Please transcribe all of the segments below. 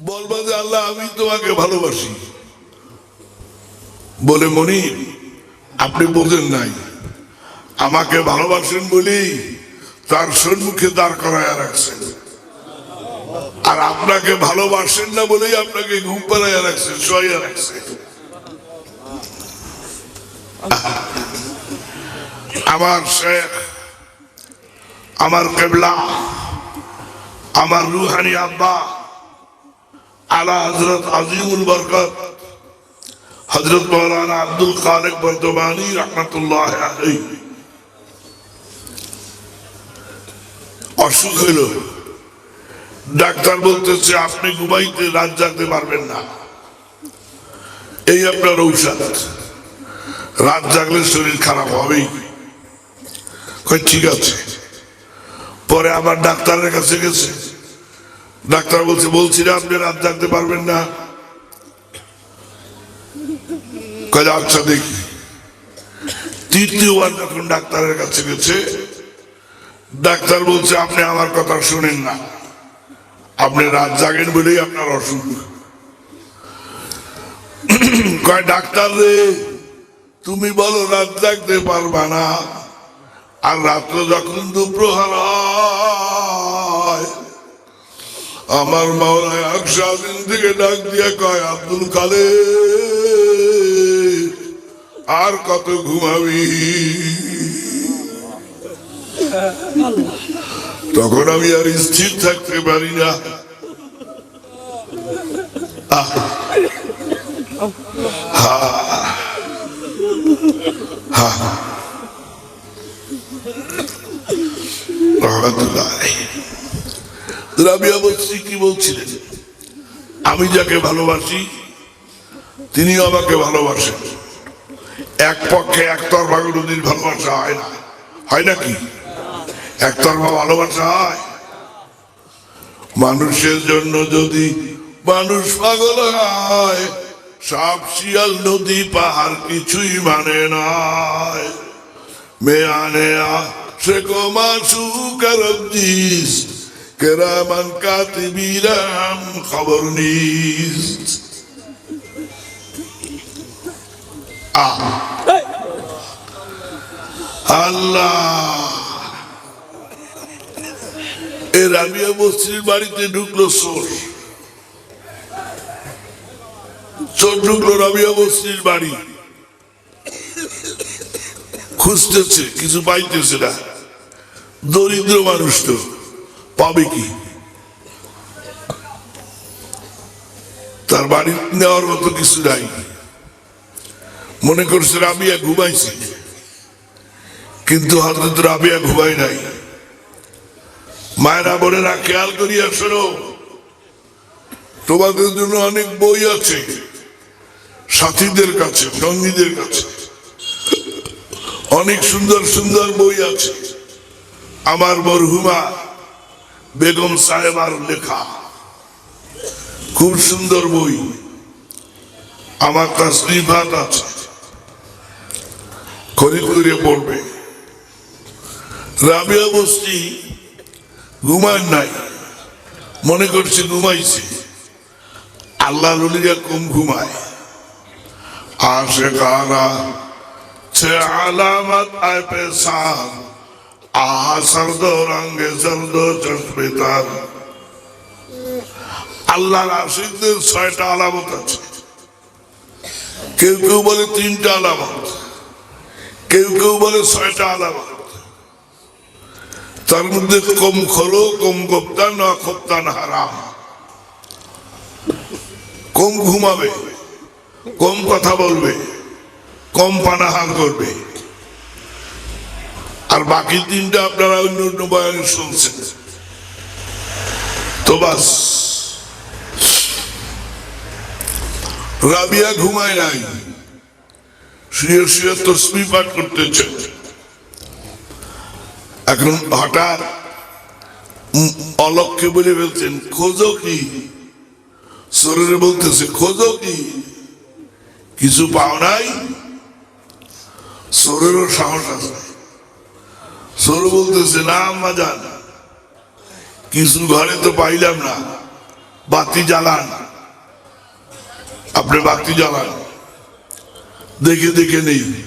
বলবা যে আল্লাহ, আমি তোমাকে ভালোবাসি। বলে মনি আপনি বোঝেন নাই। আমাকে ভালোবাসেন বলি তার সম্মুখে দাঁড় করায় রাখছেন। আর আপনাকে ভালোবাসেন না বলেই আপনাকে ঘুম পাড়াইয়া রাখছেন, শোয়াইয়া রাখছেন। আমার শেখ, আমার কেবলা, আমার রুহানি আব্বা আলা হজরত আজিমুল বরকত হজরত মৌলানা আব্দুল খালেক বর্ধমানি রহমতুল্লাহ অসুখ হইল। ডাক্তার বলতেছে, আপনি ঘুমাইতে রাত জাগতে পারবেন না। এই আপনার ঔষধ। রাত জাগলে শরীর খারাপ হবেই। ঠিক আছে। পরে আবার ডাক্তারের কাছে গেছে। ডাক্তার বলছে, বলছি না, আপনি রাত জাগতে পারবেন না। কয় আচ্ছা দেখি। তৃতীয়বার যখন ডাক্তারের কাছে গেছে, ডাক্তার বলছে, আপনি আমার কথা শুনেন না। আপনি রাত জাগেন বলেই আপনার অসুখ। কয়, ডাক্তার রে, তুমি বলো, রাত জাগতে পারবা না। আর রাত্র যখন দুপ্রহার আমার মাওলায় একশো দিন থেকে ডাক দিয়ে কয়, আব্দুল কালে আর কত ঘুমাবি তখন আমি আর স্থির থাকতে পারি না। রহমতুল্লাহ। রাবিয়া বলছি কি বলছিলেন? আমি যাকে ভালোবাসি, তিনিও আমাকে ভালোবাসেন। এক পক্ষে একতরফা কোনোদিন ভালোবাসা হয় না। হয় নাকি একতরফা ভালোবাসা হয়। মানুষের জন্য যদি মানুষ পাগল হয়, সাপ, শিয়াল, নদী, পাহাড় কিছুই মানে নয় মেয়া নেয়া সে কমা সুকারব দিস কেরামান কাতিবিরাম খবর নিস আল্লাহ। এ রাবিয়া বস্তির বাড়িতে ঢুকলো চোর। চোর ঢুকলো রাবিয়া বস্তির বাড়ি। খুঁজতেছে, কিছু পাইতেছে না। দরিদ্র মানুষ তো। পাবে কি? তার বাড়ি নেওয়ার মতো কিছু নাই। মনে করছে রাবিয়া ঘুমাইছে। কিন্তু হজরত রাবিয়া ঘুমাই নাই। মায়েরা বোনেরা খেয়াল করিয়া শোনো। তোমাদের জন্য অনেক বই আছে। সাথীদের কাছে, সঙ্গীদের কাছে। অনেক সুন্দর সুন্দর বই আছে। আমার মরহুমা বেগম সাহেবার লেখা। খুব সুন্দর বই। আমার তাসরিফাত আছে। খরিদ করে পড়বে। রাবিয়া বস্তি ঘুমায় নাই। মনে করছে ঘুমাইছে। আল্লাহ রলিয়া কম ঘুমায়। আশে কারা সে আলামত আয় পেশান ছয়টা আলামত আছে। কেউ কেউ বলে তিনটা কেউ কেউ বলে ছয়টা আলামত। তার মধ্যে কম খোলো, কম গোপ্তান, না হারাম। কম ঘুমাবে, কম কথা বলবে, কম পানাহার করবে। আর বাকি তিনটা আপনারা অন্য অন্য বয়ানে শুনছেন। তো বাস। রাবিয়া ঘুমায় নাই। শুয়ে শুয়ে তসবি পাঠ করতেছে এখন হঠাৎ অলক্ষে বলে ফেলছেন, খোঁজো কি? শরীরে বলতেছে, খোঁজো কি? কিছু পাও নাই? শরীরও সাহস আছে। সরু বলতেছে, না, আম্মা যান। কিছু ঘরে তো পাইলাম না। বাতি জ্বালান। আপনি বাতি জ্বালান। দেখে দেখে নেই।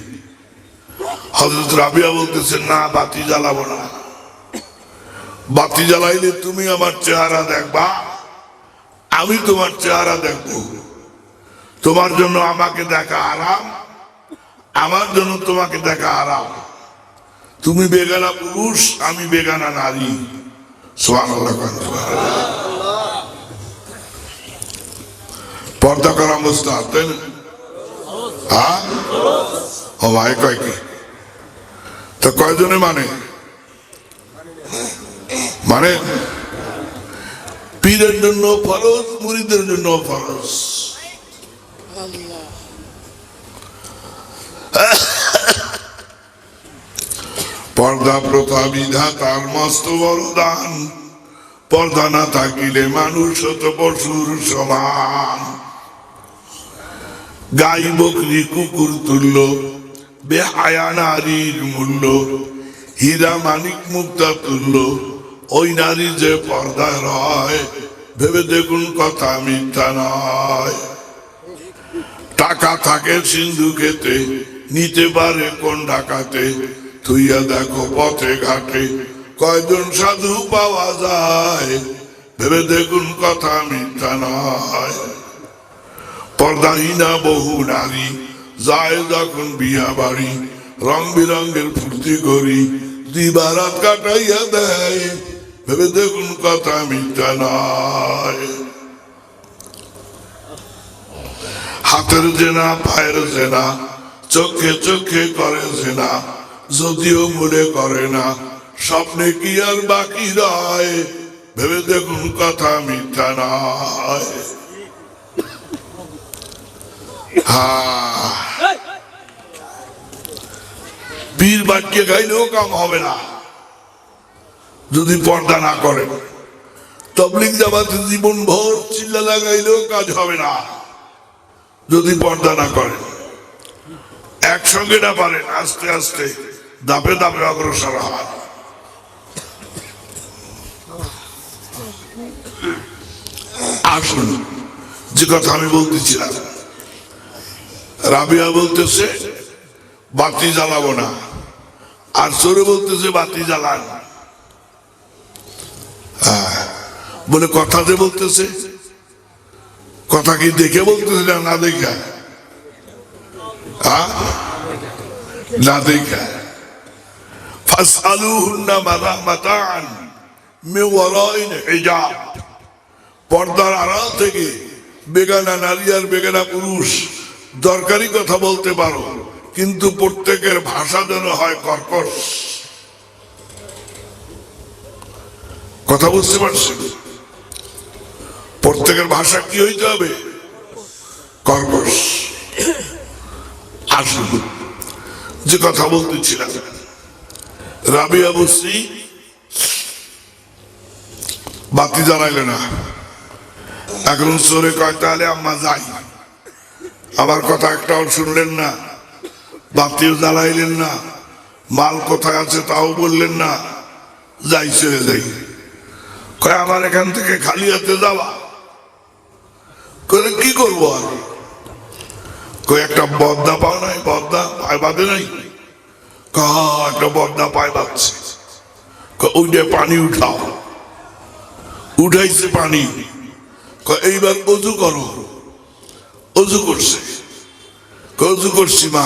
হজরত রাবিয়া বলতেছে, না, বাতি জ্বালাবো না। বাতি জ্বালাইলে তুমি আমার চেহারা দেখবা। আমি তোমার চেহারা দেখব। তোমার জন্য আমাকে দেখা আরাম আমার জন্য তোমাকে দেখা আরাম তুমি বেগানা পুরুষ, আমি বেগানা নারী। পর্দা করা অবস্থা তাই না? হ্যাঁ? ও ভাই, কয় কি? তো কয়জনে মানে? মানে? পীরের জন্য ফরজ মুরিদের জন্য ফরজ। পর্দা প্রথা বিধা তার মস্ত বড় দান পর্দা না থাকিলে মানুষ হতো পশুর সমান। গাই বকরি কুকুর তুল্য, বেহায়া নারীর মূল্য। হীরা মানিক মুক্তা তুল্য, ওই নারী যে পর্দা রয়, ভেবে দেখুন কথা মিথ্যা নয়। টাকা থাকে সিন্ধু খেতে, নিতে পারে কোন ঢাকাতে তুইয়া দেখো পথে ঘাটে কয়জন সাধু পাওয়া যায়? ভেবে দেখুন কথা মিথ্যা নয়। পর্দাহীনা বহু নারী, যায় যখন বিয়া বাড়ি, রং বিরঙ্গের ফুর্তি করি, দিবারাত কাটাইয়া দেয়। ভেবে দেখুন কথা মিথ্যা নয়। হাতের জেনা, পায়ের জেনা, চোখে চোখে করে জেনা। যদিও মনে করে না স্বপ্নে কি আর বাকি রয়? ভেবে দেখুন কথা মিথ্যা নয়। হ্যাঁ। বীর বাক্যে গাইলেও কাম হবে না। যদি পর্দা না করে তবলিক জামাতে জীবন ভর চিল্লা লাগাইলেও কাজ হবে না। যদি পর্দা না করে একসঙ্গে না পারেন আস্তে আস্তে। দাপে দাপে অগ্রসর হওয়ার আসুন যে কথা আমি বলতেছিলাম। রাবিয়া বলতেছে বাতি জ্বালাবো না। আর সরে বলতেছে বাতি জ্বালান। হ্যাঁ, বলে কথাতে বলতেছে কথা কি দেখে বলতেছে না না দেখা? হ্যাঁ? না দেখা? পর্দার আড়াল থেকে বেগানা নারী আর বেগানা পুরুষ, দরকারি কথা বলতে পারো, কিন্তু প্রত্যেকের ভাষা যেন হয় কর্কশ। কথা বুঝতে পারছেন? প্রত্যেকের ভাষা কি হইতে হবে? কর্কশ। আসুন, যে কথা বলতেছিলাম। রাবিয়া বসি বাতি জ্বালাইলে না এখন সরে কয় তাহলে আম্মা যাই আমার কথা একটাও শুনলেন না বাতিও জ্বালাইলেন না মাল কোথায় আছে তাও বললেন না যাই ছেড়ে যাই কয় আমার এখান থেকে খালি হাতে যাওয়া করে কি করব আর কই একটা বদনা পাও নাই বদনা পায় বাদে নাই কা একটা বদনা পায় কয় ওইটা পানি উঠাও উঠাইছে পানি এইবার অজু করো অজু করছে অজু করছি মা